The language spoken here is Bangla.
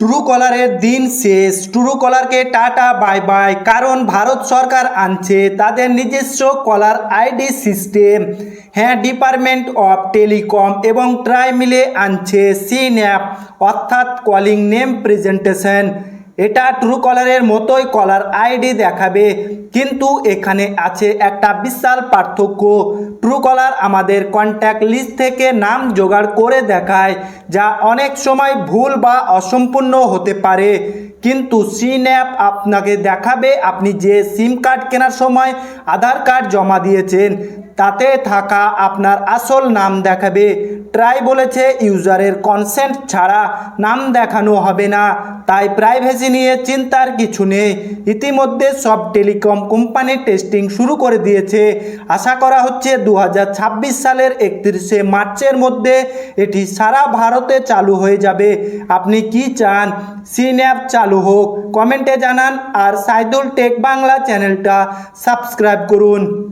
ট্রু কলারের দিন শেষ। ট্রু কলারকে টাটা, বাই বাই। কারণ ভারত সরকার আনছে তাদের নিজস্ব কলার আইডি সিস্টেম। হ্যাঁ ডিপার্টমেন্ট অফ টেলিকম এবং ট্রাই মিলে আনছে সিন অ্যাপ অর্থাৎ কলিং নেম প্রেজেন্টেশন। এটা ট্রু কলারের মতোই কলার আইডি দেখাবে। কিন্তু এখানে আছে একটা বিশাল পার্থক্য। ট্রু কলার আমাদের কন্ট্যাক্ট লিস্ট থেকে নাম জোগাড় করে দেখায়, যা অনেক সময় ভুল বা অসম্পূর্ণ হতে পারে। কিন্তু সিন অ্যাপ আপনাকে দেখাবে আপনি যে সিম কার্ড কেনার সময় আধার কার্ড জমা দিয়েছেন। তাতে থাকা আপনার আসল নাম দেখাবে। ট্রাই বলেছে ইউজারের কনসেন্ট ছাড়া নাম দেখানো হবে না। তাই প্রাইভেসি নিয়ে চিন্তার কিছু নেই। ইতিমধ্যে সব টেলিকম কোম্পানি টেস্টিং শুরু করে দিয়েছে। আশা করা হচ্ছে দু হাজার ছাব্বিশ সালের একত্রিশে মার্চের মধ্যে এটি সারা ভারতে চালু হয়ে যাবে। আপনি কি চান? সিন অ্যাপ চালু হোক। কমেন্টে জানান। আর সাইদুল টেক বাংলা চ্যানেলটা সাবস্ক্রাইব করুন।